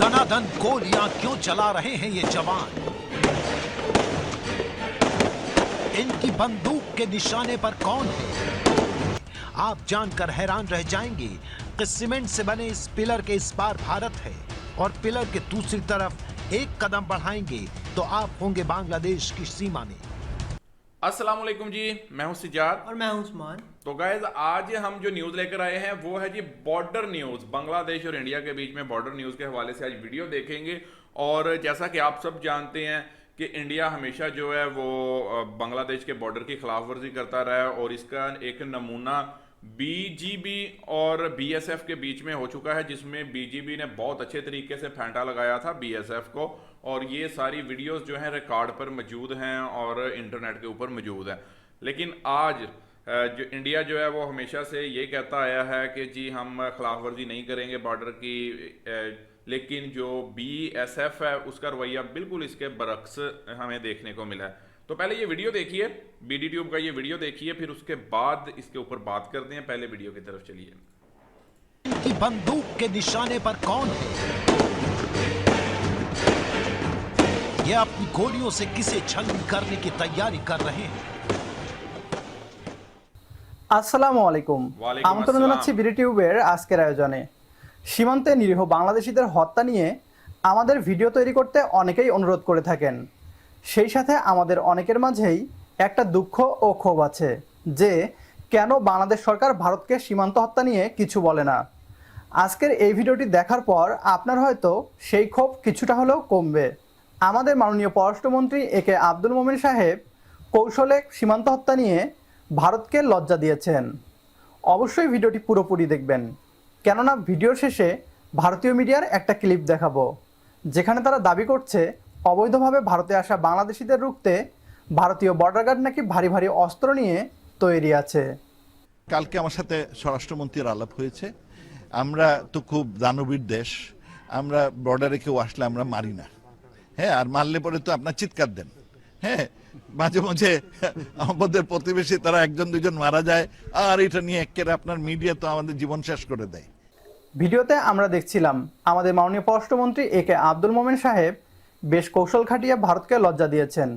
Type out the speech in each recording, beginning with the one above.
दनादन गोलियाँ क्यों चला रहे हैं ये जवान? इनकी बंदूक के निशाने पर कौन है? आप जानकर हैरान रह जाएँगे कि सीमेंट से बने इस पिलर के इस पार भारत है और पिलर के दूसरी तरफ़ एक कदम बढ़ाएँगे तो आप होंगे बांग्लादेश की सीमा में। वालेकुम जी मैं हूँ सिजाद। और मैं हूँ उस्मान। तो गाइज़ आज हम जो न्यूज़ लेकर आए हैं वो है जी बॉर्डर न्यूज़ बांग्लादेश और इंडिया के बीच में बॉर्डर न्यूज़ के हवाले से आज वीडियो देखेंगे। और जैसा कि आप सब जानते हैं कि इंडिया हमेशा जो है वो बांग्लादेश के बॉर्डर की खिलाफ वर्जी करता रहा है और इसका एक नमूना बीजीबी और बीएसएफ के बीच में हो चुका है जिसमें बीजीबी ने बहुत अच्छे तरीके से फेंटा लगाया था बीएसएफ को। और ये सारी वीडियोस जो हैं रिकॉर्ड पर मौजूद हैं और इंटरनेट के ऊपर मौजूद हैं। लेकिन आज जो इंडिया जो है वो हमेशा से ये कहता आया है कि जी हम खिलाफ वर्जी नहीं करेंगे बॉर्डर की लेकिन जो बी एस एफ़ है, उसका रवैया बिल्कुल इसके बरक्स हमें देखने को मिला है। तो पहले ये वीडियो देखिए बी डी ट्यूब का ये वीडियो देखिए, फिर उसके बाद इसके ऊपर बात करते हैं। पहले वीडियो की तरफ़ चलिए। बंदूक के निशाने पर कौन है? ये अपनी गोलियों से किसे छलनी करने की तैयारी कर रहे हैं আসসালামু আলাইকুম ওয়ালাইকুম আমন্ত্রণ আসসালাম। জানাচ্ছি বিডি টিউবের আজকের আয়োজনে সীমান্তে নিরীহ বাংলাদেশিদের হত্যা নিয়ে আমাদের ভিডিও তৈরি করতে অনেকেই অনুরোধ করে থাকেন সেই সাথে আমাদের অনেকের মাঝেই একটা দুঃখ ও ক্ষোভ আছে যে কেন বাংলাদেশ সরকার ভারতকে সীমান্ত হত্যা নিয়ে কিছু বলে না আজকের এই ভিডিওটি দেখার পর আপনার হয়তো সেই ক্ষোভ কিছুটা হলেও কমবে আমাদের মাননীয় পররাষ্ট্রমন্ত্রী এ কে আব্দুল মোমিন সাহেব কৌশলে সীমান্ত হত্যা নিয়ে ভারতকে লজ্জা দিয়েছেন। অবশ্যই ভিডিওটি পুরোপুরি দেখবেন। কেননা ভিডিওর শেষে ভারতীয় মিডিয়ার একটা ক্লিপ দেখাবো, যেখানে তারা দাবি করছে, অবৈধভাবে ভারতে আসা বাংলাদেশিদের রুখতে ভারতীয় বর্ডার গার্ড নাকি ভারী ভারী অস্ত্র নিয়ে তৈরি আছে। কালকে আমার সাথে স্বরাষ্ট্রমন্ত্রীর আলাপ হয়েছে। আমরা তো খুব দানবীর দেশ, আমরা বর্ডারে কেউ আসলে আমরা মারি না। হ্যাঁ আর মারলে পরে তো আপনার চিৎকার দেন। হ্যাঁ মাঝে মাঝে আমাদের প্রতিবেশী তারা একজন দুজন মারা যায়, আর এটা নিয়ে একেবারে আপনার মিডিয়া তো আমাদের জীবন শেষ করে দেয়। ভিডিওতে আমরা দেখছিলাম আমাদের মাননীয় পররাষ্ট্রমন্ত্রী এ কে আব্দুল মোমেন সাহেব বেশ কৌশল খাটিয়ে ভারতকে লজ্জা দিয়েছেন।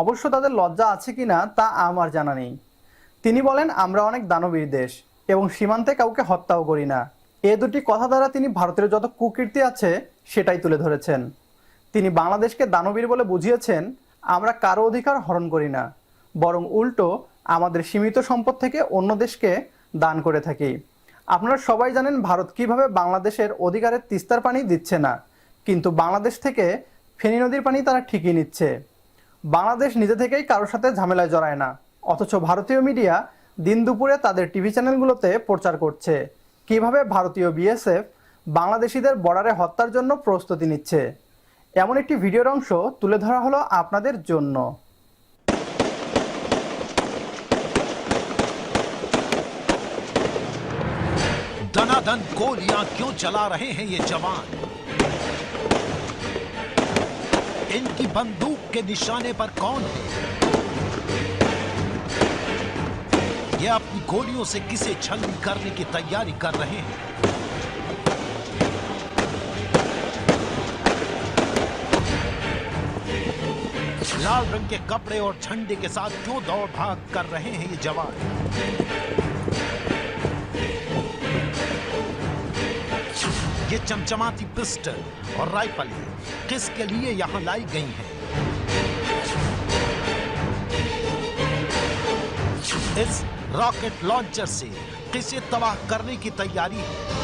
অবশ্য তাদের লজ্জা আছে কিনা তা আমার জানা নেই। তিনি বলেন, আমরা অনেক দানবীর দেশ এবং সীমান্তে কাউকে হত্যাও করি না। এ দুটি কথা দ্বারা তিনি ভারতের যত কুকীর্তি আছে সেটাই তুলে ধরেছেন। তিনি বাংলাদেশকে দানবীর বলে বুঝিয়েছেন, আমরা কারও অধিকার হরণ করি না, বরং উল্টো আমাদের সীমিত সম্পদ থেকে অন্য দেশকে দান করে থাকি। আপনারা সবাই জানেন ভারত কীভাবে বাংলাদেশের অধিকারের তিস্তার পানি দিচ্ছে না, কিন্তু বাংলাদেশ থেকে ফেনী নদীর পানি তারা ঠিকই নিচ্ছে। বাংলাদেশ নিজে থেকেই কারোর সাথে ঝামেলায় জড়ায় না, অথচ ভারতীয় মিডিয়া দিন দুপুরে তাদের টিভি চ্যানেলগুলোতে প্রচার করছে, কীভাবে ভারতীয় বিএসএফ বাংলাদেশিদের বর্ডারে হত্যার জন্য প্রস্তুতি নিচ্ছে। এমন একটি ভিডিওর অংশ তুলে ধরা হলো আপনাদের জন্য दनादन गोलियां क्यों चला रहे हैं ये जवान इनकी बंदूक के निशाने पर कौन है ये अपनी गोलियों से किसे छलनी करने की तैयारी कर रहे हैं लाल रंग के कपड़े और झंडे के साथ क्यों दौड़ भाग कर रहे हैं ये जवान? ये चमचमाती पिस्टल और राइफलें किसके लिए यहाँ लाई गई हैं? इस रॉकेट लॉन्चर से किसे तबाह करने की तैयारी है?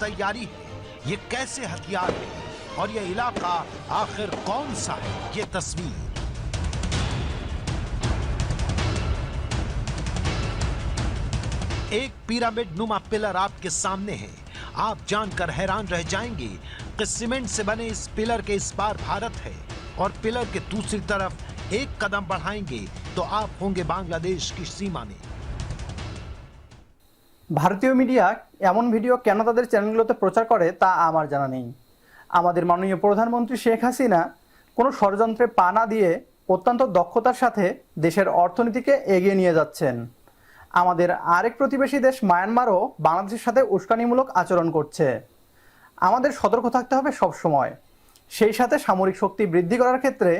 तैयारी है। ये कैसे हथियार है? और ये इलाका आखिर कौन सा है? ये तस्वीर। एक पिरामिड नुमा पिलर आपके सामने है। आप जानकर हैरान रह जाएँगे कि सीमेंट से बने इस पिलर के इस पार भारत है। और पिलर के दूसरी तरफ़ एक कदम बढ़ाएँगे तो आप होंगे बांग्लादेश की सीमा में। ভারতীয় মিডিয়া এমন ভিডিও কেন তাদের চ্যানেলগুলোতে প্রচার করে তা আমার জানা নেই। আমাদের মাননীয় প্রধানমন্ত্রী শেখ হাসিনা কোনো ষড়যন্ত্রে পা না দিয়ে অত্যন্ত দক্ষতার সাথে দেশের অর্থনীতিকে এগিয়ে নিয়ে যাচ্ছেন। আমাদের আরেক প্রতিবেশী দেশ মায়ানমারও বাংলাদেশের সাথে উস্কানিমূলক আচরণ করছে। আমাদের সতর্ক থাকতে হবে সব সময়। সেই সাথে সামরিক শক্তি বৃদ্ধি করার ক্ষেত্রে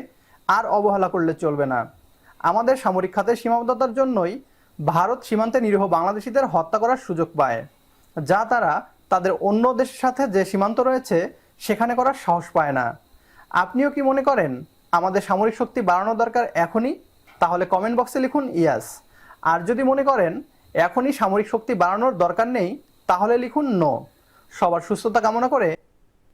আর অবহেলা করলে চলবে না। আমাদের সামরিক খাতের সীমাবদ্ধতার জন্যই ভারত সীমান্তে নিরীহ বাংলাদেশিদের হত্যা করার সুযোগ পায়, যা তারা তাদের অন্য দেশের সাথে যে সীমান্ত রয়েছে, সেখানে করার সাহস পায় না। আপনিও কি মনে করেন, আমাদের সামরিক শক্তি বাড়ানো দরকার এখনই? তাহলে কমেন্ট বক্সে লিখুন ইয়াস আর যদি মনে করেন, এখনই সামরিক শক্তি বাড়ানোর দরকার নেই, তাহলে লিখুন নো সবার সুস্থতা কামনা করে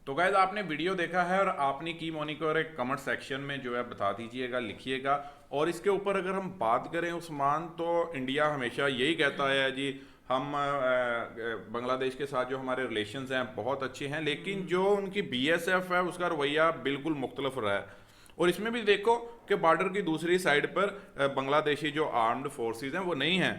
तो गैज़ आपने वीडियो देखा है और आपने की मॉनिकर एक कमेंट सेक्शन में जो है बता दीजिएगा, लिखिएगा। और इसके ऊपर अगर हम बात करें उस्मान तो इंडिया हमेशा यही कहता है जी, हम बांग्लादेश के साथ जो हमारे रिलेशन हैं, बहुत अच्छे हैं, लेकिन जो उनकी बीएसएफ है, उसका रवैया बिल्कुल मुख्तलफ रहा है। और इसमें भी देखो कि बॉर्डर की दूसरी साइड पर बांग्लादेशी जो आर्म्ड फोर्सेस हैं वो नहीं हैं।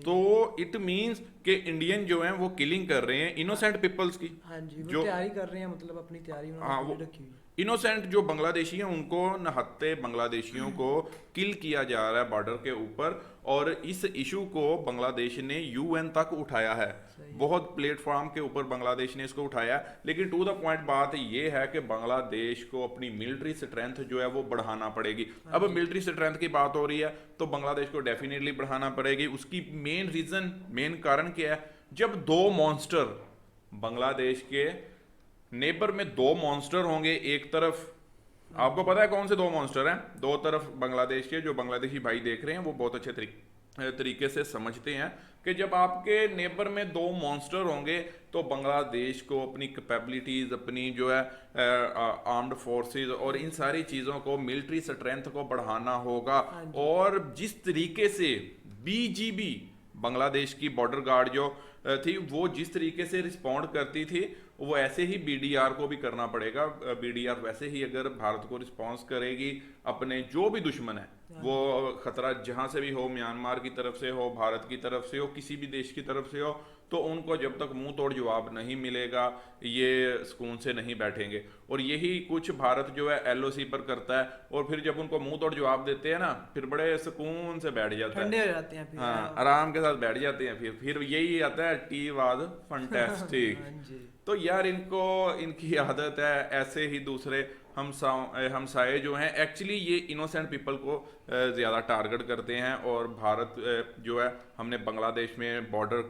तो इट मींस कि इंडियन जो हैं वो किलिंग कर रहे हैं इनोसेंट पीपल्स की। हाँ जी वो जो तैयारी कर रहे हैं मतलब अपनी तैयारी हाँ वो रखी हुई है। इनोसेंट जो बांग्लादेशी हैं उनको नहत्ते बांग्लादेशियों को किल किया जा रहा है बॉर्डर के ऊपर और इस इशू को बांग्लादेश ने यूएन तक उठाया है। बहुत प्लेटफॉर्म के ऊपर बांग्लादेश ने इसको उठाया लेकिन टू द पॉइंट बात ये है कि बांग्लादेश को अपनी मिलिट्री स्ट्रेंथ जो है वो बढ़ाना पड़ेगी। अब मिलिट्री स्ट्रेंथ की बात हो रही है तो बांग्लादेश को डेफिनेटली बढ़ाना पड़ेगी। उसकी मेन रीजन मेन कारण क्या है? जब दो मॉन्स्टर बांग्लादेश के नेबर में दो मॉन्स्टर होंगे एक तरफ़ आपको पता है कौन से दो मॉन्स्टर हैं? दो तरफ़ बांग्लादेश के जो बांग्लादेशी भाई देख रहे हैं वो बहुत अच्छे तरीके तरीके से समझते हैं कि जब आपके नेबर में दो मॉन्स्टर होंगे तो बांग्लादेश को अपनी कैपेबिलिटीज अपनी जो है आर्म्ड फोर्सेस और इन सारी चीज़ों को मिलिट्री स्ट्रेंथ को बढ़ाना होगा। और जिस तरीके से बीजीबी बांग्लादेश की बॉर्डर गार्ड जो थी वो जिस तरीके से रिस्पॉन्ड करती थी वो ऐसे ही बीडीआर को भी करना पड़ेगा। बीडीआर वैसे ही अगर भारत को रिस्पॉन्स करेगी अपने जो भी दुश्मन है। वो खतरा जहाँ से भी हो म्यांमार की तरफ़ से हो भारत की तरफ़ से हो किसी भी देश की तरफ़ से हो तो उनको जब तक मुँह तोड़ जवाब नहीं मिलेगा ये सुकून से नहीं बैठेंगे। और यही कुछ भारत जो है एलओसी पर करता है और फिर जब उनको मुँह तोड़ जवाब देते हैं ना फिर बड़े सुकून से बैठ जाता है। ठंडे हो जाते हैं फिर हाँ आराम के साथ बैठ जाते हैं फिर। फिर यही आता है टी वाज फंटेस्टिक हाँ तो यार इनको इनकी आदत है ऐसे ही दूसरे हम हमसाए जो हैं एक्चुअली ये इनोसेंट पीपल को ज़्यादा टारगेट करते हैं। और भारत जो है हमने बांग्लादेश में बॉर्डर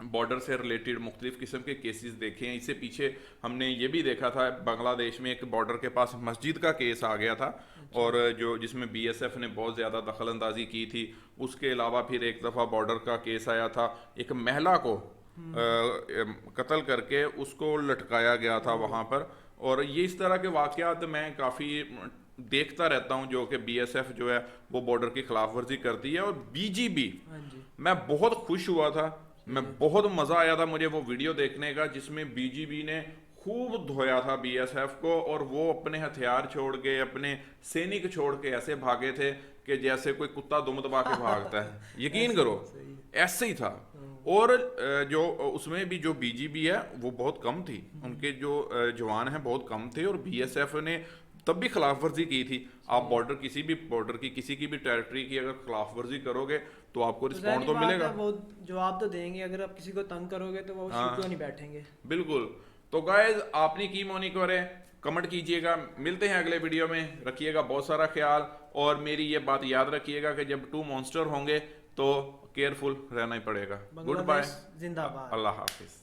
बॉर्डर से रिलेटेड मुख्तलिफ़ किस्म के केसेस देखे हैं। इससे पीछे हमने ये भी देखा था बांग्लादेश में एक बॉर्डर के पास मस्जिद का केस आ गया था और जो जिसमें बीएसएफ ने बहुत ज़्यादा दखल अंदाजी की थी उसके अलावा फिर एक दफ़ा बॉर्डर का केस आया था। एक महिला को अ, कत्ल करके उसको लटकाया गया था वहाँ पर। और ये इस तरह के वाक़यात मैं काफ़ी देखता रहता हूँ जो कि बीएसएफ जो है वो बॉर्डर की खिलाफ वर्जी करती है। और बीजीबी हाँ मैं बहुत खुश हुआ था मैं बहुत मज़ा आया था मुझे वो वीडियो देखने का जिसमें बीजीबी ने खूब धोया था बीएसएफ को और वो अपने हथियार छोड़ के अपने सैनिक छोड़ के ऐसे भागे थे कि जैसे कोई कुत्ता दुम दबा के भागता है। यकीन करो ऐसे ही था। और जो उसमें भी जो बीजीबी है वो बहुत कम थी। उनके जो जवान हैं बहुत कम थे और बीएसएफ ने तब भी खिलाफ वर्जी की थी। आप बॉर्डर किसी भी बॉर्डर की किसी की भी टेरिटरी की अगर खिलाफ वर्जी करोगे तो आपको तो रिस्पॉन्ड ज़ाहिर तो मिलेगा। वो जवाब तो देंगे अगर आप किसी को तंग करोगे तो वो हाँ। नहीं बैठेंगे? बिल्कुल। तो गाइज़ आपने की मॉनिटर है कमेंट कीजिएगा। मिलते हैं अगले वीडियो में। रखिएगा बहुत सारा ख्याल। और मेरी ये बात याद रखिएगा कि जब टू मॉन्स्टर होंगे तो केयरफुल रहना ही पड़ेगा। गुड बाय जिंदाबाद। अल्लाह हाफिज।